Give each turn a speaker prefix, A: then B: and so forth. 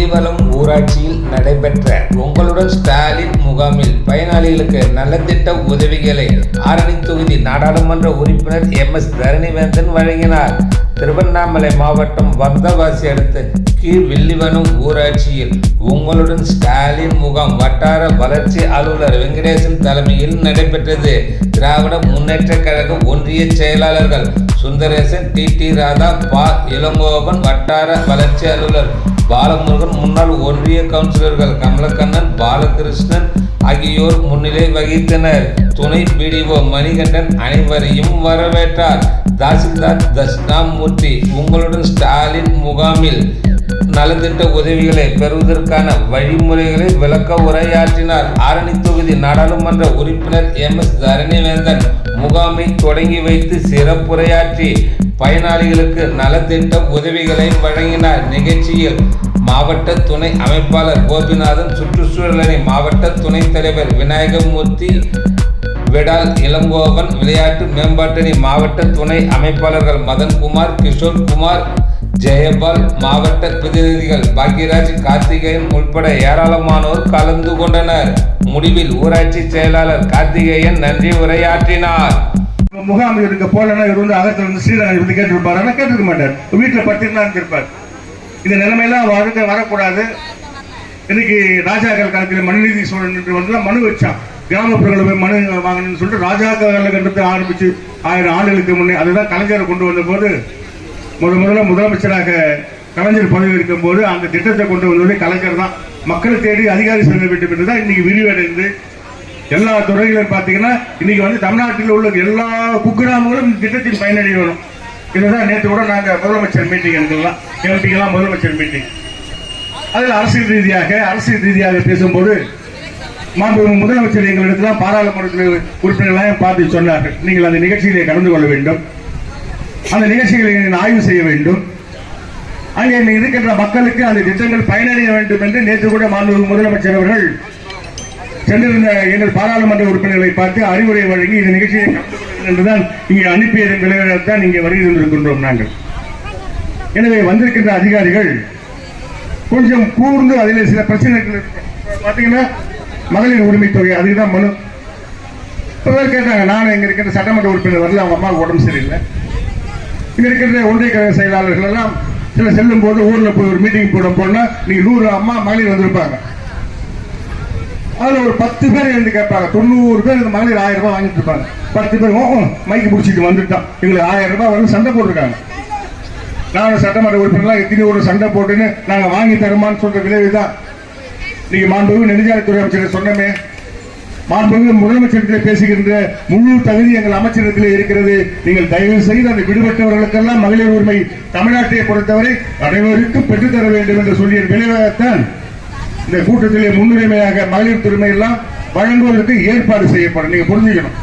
A: கிரிவலம் ஊராட்சியில் நடைபெற்ற உங்களுடன் ஸ்டாலின் முகாமில் பயனாளிகளுக்கு நலத்திட்ட உதவிகளை ஆரணி தொகுதி நாடாளுமன்ற உறுப்பினர் எம் எஸ் தரணிவேந்தன் வழங்கினார். திருவண்ணாமலை மாவட்டம் வந்தவாசி அடுத்த கீழ் வில்லிவனம் ஊராட்சியில் உங்களுடன் ஸ்டாலின் முகாம் வட்டார வளர்ச்சி அலுவலர் வெங்கடேசன் தலைமையில் நடைபெற்றது. திராவிட முன்னேற்ற கழக ஒன்றிய செயலாளர்கள் சுந்தரேசன் டி. டி. ராதா பா. இளங்கோவன் வட்டார வளர்ச்சி அலுவலர் பாலமுருகன் முன்னாள் ஒன்றிய கவுன்சிலர்கள் கமலக்கண்ணன் பாலகிருஷ்ணன் ஆகியோர் முன்னிலை வகித்தனர். துணை பிடிஓ மணிகண்டன் அனைவரையும் வரவேற்றார். தாசில்தார் தட்சிணாமூர்த்தி உங்களுடன் ஸ்டாலின் முகாமில் நலத்திட்ட உதவிகளை பெறுவதற்கான வழிமுறைகளை விளக்க உரையாற்றினார். ஆரணி தொகுதி நாடாளுமன்ற உறுப்பினர் எம். எஸ். தரணிவேந்தன் முகாமை தொடங்கி வைத்து சிறப்புரையாற்றி பயனாளிகளுக்கு நலத்திட்ட உதவிகளை வழங்கினார். நிகழ்ச்சியில் மாவட்ட துணை அமைப்பாளர் கோபிநாதன் சுற்றுச்சூழல் அணி மாவட்ட துணைத் தலைவர் விநாயகமூர்த்தி விடால் இளங்கோவன் விளையாட்டு மேம்பாட்டணி மாவட்ட துணை அமைப்பாளர்கள் மதன்குமார் கிஷோர்குமார் ஜெயபால் மாவட்ட பிரதிநிதிகள் பாக்யராஜ் கார்த்திகேயன் உட்பட ஏராளமானோர் கலந்து கொண்டனர். முடிவில் ஊராட்சி செயலாளர் கார்த்திகேயன் நன்றி உரையாற்றினார்.
B: முகாம் இருக்க போலன்னா இவர் வந்து அகத்துல இருந்து ஸ்ரீரங்கம் வந்து கேட்டிருப்பாரு. ஆனா கேட்டிருக்க மாட்டார். வீட்டுல படுத்திருந்தா இருப்பார் இந்த நிலைமையெல்லாம் வாழ்க்கை வரக்கூடாது. இன்னைக்கு ராஜாக்கள் காலத்தில் மனுநீதி சோழன் என்று வந்து மனு வச்சான் கிராமப்புறங்களில் போய் மனு வாங்கணும்னு சொல்லிட்டு ராஜாக்கள் கண்டத்தை ஆரம்பிச்சு ஆயிரம் ஆண்டுகளுக்கு முன்னே அதுதான் கலைஞரை கொண்டு வந்த போது முத முதல்ல முதலமைச்சராக கலைஞர் பதவி இருக்கும் போது அந்த திட்டத்தை கொண்டு வந்தது கலைஞர் தான். மக்களை தேடி அதிகாரி செல்ல வேண்டும் என்று தான் இன்னைக்கு விரிவடைந்து எல்லா துறைகளும் பார்த்தீங்கன்னா இன்னைக்கு வந்து தமிழ்நாட்டில் உள்ள எல்லா குக்கிராமங்களும் இந்த திட்டத்தின் பயனடையணும். இதுதான் நேற்று கூட நாங்கள் முதலமைச்சர் மீட்டிங் எடுக்கலாம் எம்பிக்கெல்லாம் முதலமைச்சர் மீட்டிங் அதில் அரசியல் ரீதியாக அரசியல் ரீதியாக பேசும்போது மாண்பு முதலமைச்சர் எங்களிடத்தில் பாராளுமன்றத்தில் உறுப்பினர்களையும் பார்த்து சொன்னார்கள். நீங்கள் அந்த நிகழ்ச்சிகளை கலந்து கொள்ள வேண்டும். அந்த நிகழ்ச்சிகளை நீங்கள் ஆய்வு செய்ய வேண்டும். அங்கே இருக்கின்ற மக்களுக்கு அந்த திட்டங்கள் பயனடைய வேண்டும் என்று நேற்று கூட மாண்பு முதலமைச்சர் அவர்கள் சென்றிருந்த எங்கள் பாராளுமன்ற உறுப்பினர்களை பார்த்து அறிவுரை வழங்கி இந்த நிகழ்ச்சியை கலந்து என்றுதான் இங்கே அனுப்பியதன் தான் இங்கே வருகை தந்திருக்கின்றோம் நாங்கள். எனவே வந்திருக்கின்ற அதிகாரிகள் கொஞ்சம் கூர்ந்து அதில் சில பிரச்சனைகள் பார்த்தீங்கன்னா மகளிர் உரிமை தொகை அதுதான் மனு. இப்போ பேர் கேட்டாங்க நானும் இங்கே இருக்கிற சட்டமன்ற உறுப்பினர் வரல அவங்க அம்மாவுக்கு உடம்பு சரியில்லை. இங்க இருக்கிற ஒன்றிய கழக செயலாளர்கள் எல்லாம் சில செல்லும் போது ஊர்ல போய் ஒரு மீட்டிங் போட போனால் நீங்க நூறு அம்மா மகளிர் வந்திருப்பாங்க. அதுல ஒரு பத்து பேர் எழுந்து கேட்பாங்க. தொண்ணூறு பேர் இந்த மகளிர் ஆயிரம் ரூபாய் வாங்கிட்டு இருப்பாங்க. பத்து பேர் ஓ மைக்கு பிடிச்சிட்டு வந்துட்டான். எங்களுக்கு ஆயிரம் ரூபாய் வந்து சண்டை போட்டிருக்காங்க. நானும் சட்டமன்ற உறுப்பினர்லாம் எத்தனை ஒரு சண்டை போட்டுன்னு நாங்க வாங்கி தருமான்னு சொல்ற விளைவுதான். நீங்க மாண்புமிகு நெடுஞ்சாலைத்துறை அமைச்சர் சொன்னமே மாண்புமிகு முதலமைச்சரிடத்தில் பேசுகின்ற முழு தகுதி எங்கள் அமைச்சரிடத்தில் இருக்கிறது. நீங்கள் தயவு செய்து அந்த விடுபட்டவர்களுக்கெல்லாம் மகளிர் உரிமை தமிழ்நாட்டை பொறுத்தவரை அனைவருக்கும் பெற்றுத்தர வேண்டும் என்று சொல்லிய விளைவாகத்தான் இந்த கூட்டத்திலே முன்னுரிமையாக மகளிர் உரிமை எல்லாம் வழங்குவதற்கு ஏற்பாடு செய்யப்படும். நீங்க புரிஞ்சுக்கணும்.